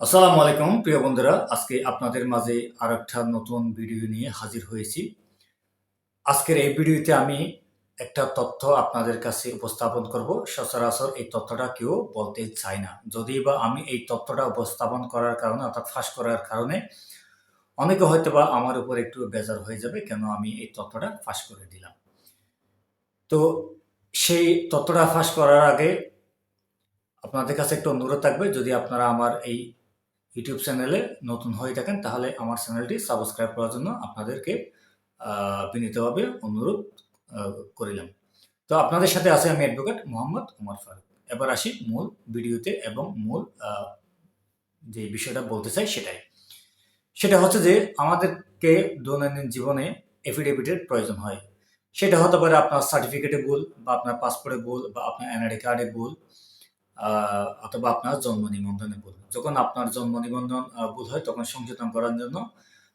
আসসালামু আলাইকুম, প্রিয় বন্ধুরা। আজকে আপনাদের মাঝে আর একটা নতুন ভিডিও নিয়ে হাজির হয়েছি। আজকের এই ভিডিওতে আমি একটা তথ্য আপনাদের কাছে উপস্থাপন করব। সচরাচর এই তথ্যটা কেউ বলতে চায় না। যদি বা আমি এই তথ্যটা উপস্থাপন করার কারণে, অর্থাৎ ফাঁস করার কারণে অনেকে হয়তো বা আমার উপর একটু বেজার হয়ে যাবে কেন আমি এই তথ্যটা ফাঁস করে দিলাম। তো সেই তথ্যটা ফাঁস করার আগে আপনাদের কাছে একটু অনুরোধ থাকবে, যদি আপনারা আমার এই ইউটিউব চ্যানেলে নতুন হয়ে থাকেন, তাহলে আমার চ্যানেলটি সাবস্ক্রাইব করার জন্য আপনাদেরকে বিনীতভাবে অনুরোধ করিলাম। তো আপনাদের সাথে আছে আমি অ্যাডভোকেট মোহাম্মদ উমর ফারুক। এবার আসি মূল ভিডিওতে এবং মূল যে বিষয়টা বলতে চাই সেটাই। সেটা হচ্ছে যে আমাদেরকে দৈনন্দিন জীবনে এফিডেভিটের প্রয়োজন হয়। সেটা হতে পারে আপনার সার্টিফিকেটে ভুল বা আপনার পাসপোর্টে ভুল বা আপনার এনআইডি কার্ডে ভুল। অথবা আপনার জন্ম নিবন্ধনে ভুল। যখন আপনার জন্ম নিবন্ধন ভুল হয়, তখন সংশোধন করার জন্য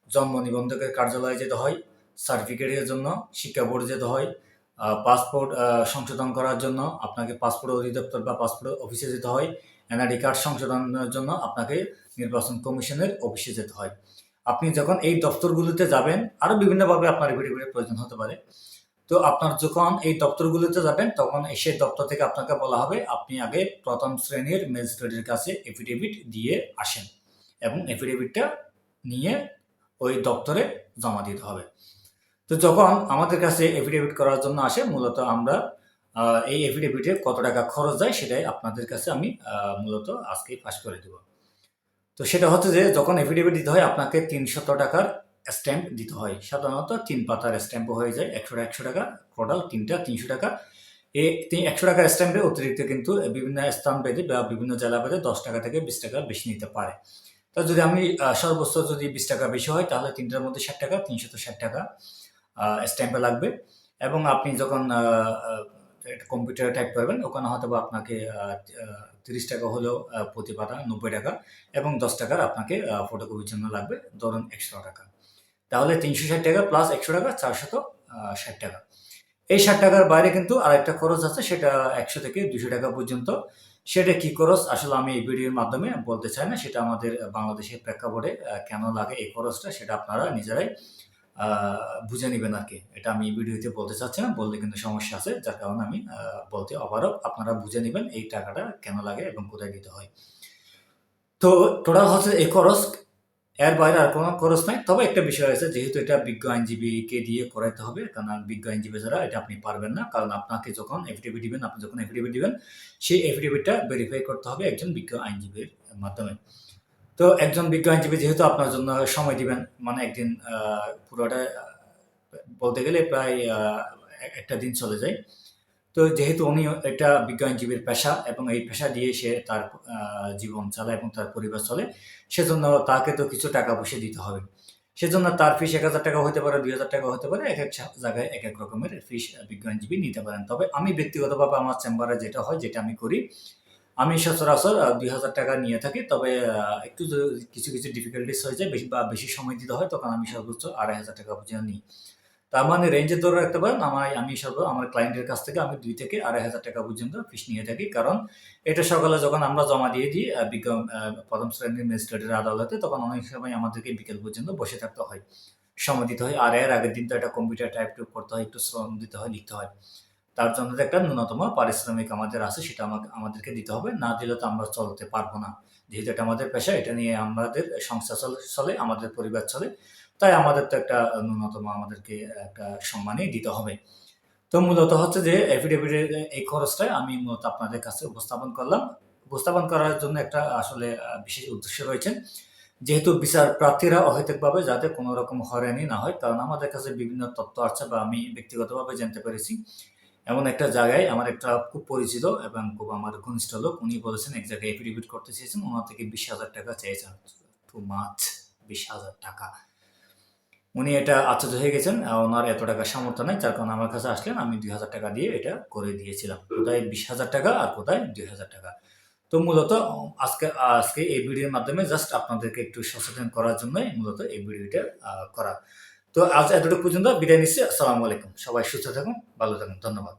জন্ম নিবন্ধকের কার্যালয়ে যেতে হয় সার্টিফিকেটের জন্য, শিক্ষা বোর্ডে যেতে হয় পাসপোর্ট সংশোধন করার জন্য আপনাকে পাসপোর্ট অধিদপ্তর বা পাসপোর্ট অফিসে যেতে হয় এনআইডি কার্ড সংশোধনের জন্য আপনাকে নির্বাচন কমিশনের অফিসে যেতে হয়। আপনি যখন এই দপ্তরগুলোতে যাবেন আরও বিভিন্নভাবে আপনার এফিডেভিটের প্রয়োজন হতে পারে। তো আপনার যখন এই দপ্তরগুলোতে যাবেন, তখন সেই দপ্তর থেকে আপনাকে বলা হবে, আপনি আগে প্রথম শ্রেণির ম্যাজিস্ট্রেটের কাছে এফিডেভিট দিয়ে আসেন এবং এফিডেভিটটা নিয়ে ওই দপ্তরে জমা দিতে হবে। তো যখন আমাদের কাছে এফিডেভিট করার জন্য আসে, মূলত আমরা এই এফিডেভিটে কত টাকা খরচ যায় সেটাই আপনাদের কাছে আমি মূলত আজকে পাস করে দেব। তো সেটা হচ্ছে যে, যখন এফিডেভিট দিতে হয়, আপনাকে তিনশত টাকার স্ট্যাম্প দিতে হয়। সাধারণত তিন পাতার স্ট্যাম্পও হয়ে যায়। একশো একশো টাকা, টোটাল তিনটা তিনশো টাকা। এই একশো টাকার স্ট্যাম্পে অতিরিক্ত কিন্তু বিভিন্ন স্থান ভেদে বা বিভিন্ন জেলা ভেদে দশ টাকা থেকে বিশ টাকা বেশি নিতে পারে। তো যদি আমি সর্বোচ্চ যদি বিশ টাকা বেশি হয়, তাহলে তিনটার মধ্যে ষাট টাকা তিনশত ষাট টাকা স্ট্যাম্পে লাগবে। এবং আপনি যখন কম্পিউটারে টাইপ করবেন, ওখানে হয়তো বা আপনাকে তিরিশ টাকা হলেও প্রতি পাতা নব্বই টাকা এবং দশ টাকার আপনাকে ফটোকপির জন্য লাগবে। ধরুন একশো টাকা। তাহলে তিনশো ষাট টাকা প্লাস একশো টাকা, চারশত ষাট টাকা। এই ষাট টাকার বাইরে কিন্তু আরেকটা খরচ আছে, সেটা একশো থেকে দুশো টাকা পর্যন্ত। সেটা কি খরচ? আসলে আমি এই ভিডিওর মাধ্যমে বলতে চাই না, সেটা আমাদের বাংলাদেশের প্রেক্ষাপটে কেন লাগে এই খরচটা সেটা আপনারা নিজেরাই বুঝে নেবেন আর কি। এটা আমি ভিডিওতে বলতে চাচ্ছি না বললে কিন্তু সমস্যা আছে, যার কারণে আমি বলতে আবারও আপনারা বুঝে নেবেন এই টাকাটা কেন লাগে এবং কোথায় দিতে হয়। তো টোটাল হচ্ছে এই খরচ এর বাইরে আর কোনো খরচ নাই। তবে একটা বিষয় আছে, যেহেতু এটা বিজ্ঞ আইনজীবীকে দিয়ে করাইতে হবে, কারণ বিজ্ঞ আইনজীবী ছাড়া এটা আপনি পারবেন না, কারণ আপনাকে যখন এফিডেভিট দিবেন, আপনি যখন এফিডেভিট দিবেন, সেই এফিডেভিটটা ভেরিফাই করতে হবে একজন বিজ্ঞ আইনজীবীর মাধ্যমে। তো একজন বিজ্ঞ আইনজীবী যেহেতু আপনার জন্য সময় দিবেন মানে একদিন পুরোটা, বলতে গেলে প্রায় একটা দিন চলে যায়। তো যেহেতু উনি এটা বিজ্ঞানজীবীর পেশা এবং এই পেশা দিয়ে সে তার জীবন চালায় এবং তার পরিবার চলে, সেজন্য তাকে তো কিছু টাকা পয়সা দিতে হবে। সেজন্য তার ফিস এক হাজার টাকা হতে পারে, দুই হাজার টাকা হতে পারে, এক এক জায়গায় এক এক রকমের ফিস বিজ্ঞানজীবী নিতে পারেন। তবে আমি ব্যক্তিগতভাবে আমার চেম্বারে যেটা হয়, যেটা আমি করি, আমি সচরাচর দুই হাজার টাকা নিয়ে থাকি। তবে একটু কিছু কিছু ডিফিকাল্টিস হয়ে যায়, বেশি, বা বেশি সময় দিতে হয়, তখন আমি সর্বোচ্চ আড়াই হাজার টাকা পর্যন্ত নিই। তার মানে রেঞ্জের ধরে রাখতে পারেন, আমার আমি সর্ব আমার ক্লায়েন্টের কাছ থেকে আমি দুই থেকে আড়াই হাজার টাকা পর্যন্ত ফিস নিয়ে থাকি। কারণ এটা সকালে যখন আমরা জমা দিয়ে দিই বিজ্ঞ প্রথম শ্রেণির ম্যাজিস্ট্রেটের আদালতে, তখন অনেক সময় আমাদেরকে বিকেল পর্যন্ত বসে থাকতে হয়। সময় দিতে হয়। আর এর আগের দিন তো একটা কম্পিউটার টাইপ করতে হয়, একটু শ্রম দিতে হয়, লিখতে হয়। তার জন্য একটা ন্যূনতম পারিশ্রমিক আমাদের আছে, সেটা আমাকে আমাদেরকে দিতে হবে। না দিলে তো আমরা চলতে পারব না। যেহেতু এটা আমাদের পেশা, এটা নিয়ে আমাদের সংসার চলে চলে, আমাদের পরিবার চলে। তাই আমাদের তো একটা ন্যূনতম আমাদেরকে একটা সম্মানই দিতে হবে। তো মূলত হচ্ছে যে এফিডেভিটের এই খরচটাই আমি মূলত আপনাদের কাছে উপস্থাপন করলাম। উপস্থাপন করার জন্য একটা আসলে বিশেষ উদ্দেশ্য রয়েছে। যেহেতু বিচার প্রার্থীরা অহেতুকভাবে যাতে কোনো রকম হয়রানি না হয়, কারণ আমাদের কাছে বিভিন্ন তথ্য আছে বা আমি ব্যক্তিগতভাবে জানতে পেরেছি। এমন একটা জায়গায় আমার একটা খুব পরিচিত এবং খুব আমার ঘনিষ্ঠ লোক, উনি বলেছেন, এক জায়গায় এফিডেভিট করতে চেয়েছেন, ওনার থেকে বিশ হাজার টাকা চেয়েছেন। টু মাছ বিশ হাজার টাকা। উনি এটা আশ্চর্য হয়ে গেছেন ওনার এত টাকা সামর্থ্য নেই, যার কারণে আমার কাছে আসলেন, আমি দুই হাজার টাকা দিয়ে এটা করে দিয়েছিলাম। কোথায় বিশ হাজার টাকা আর কোথায় দুই হাজার টাকা? তো মূলত, আজকে আজকে এই ভিডিওর মাধ্যমে জাস্ট আপনাদেরকে একটু সচেতন করার জন্যই মূলত এই ভিডিওটা করা। তো আজ এতটুকু পর্যন্ত বিদায় নিচ্ছি। আসসালামু আলাইকুম। সবাই সুস্থ থাকুন ভালো থাকুন। ধন্যবাদ।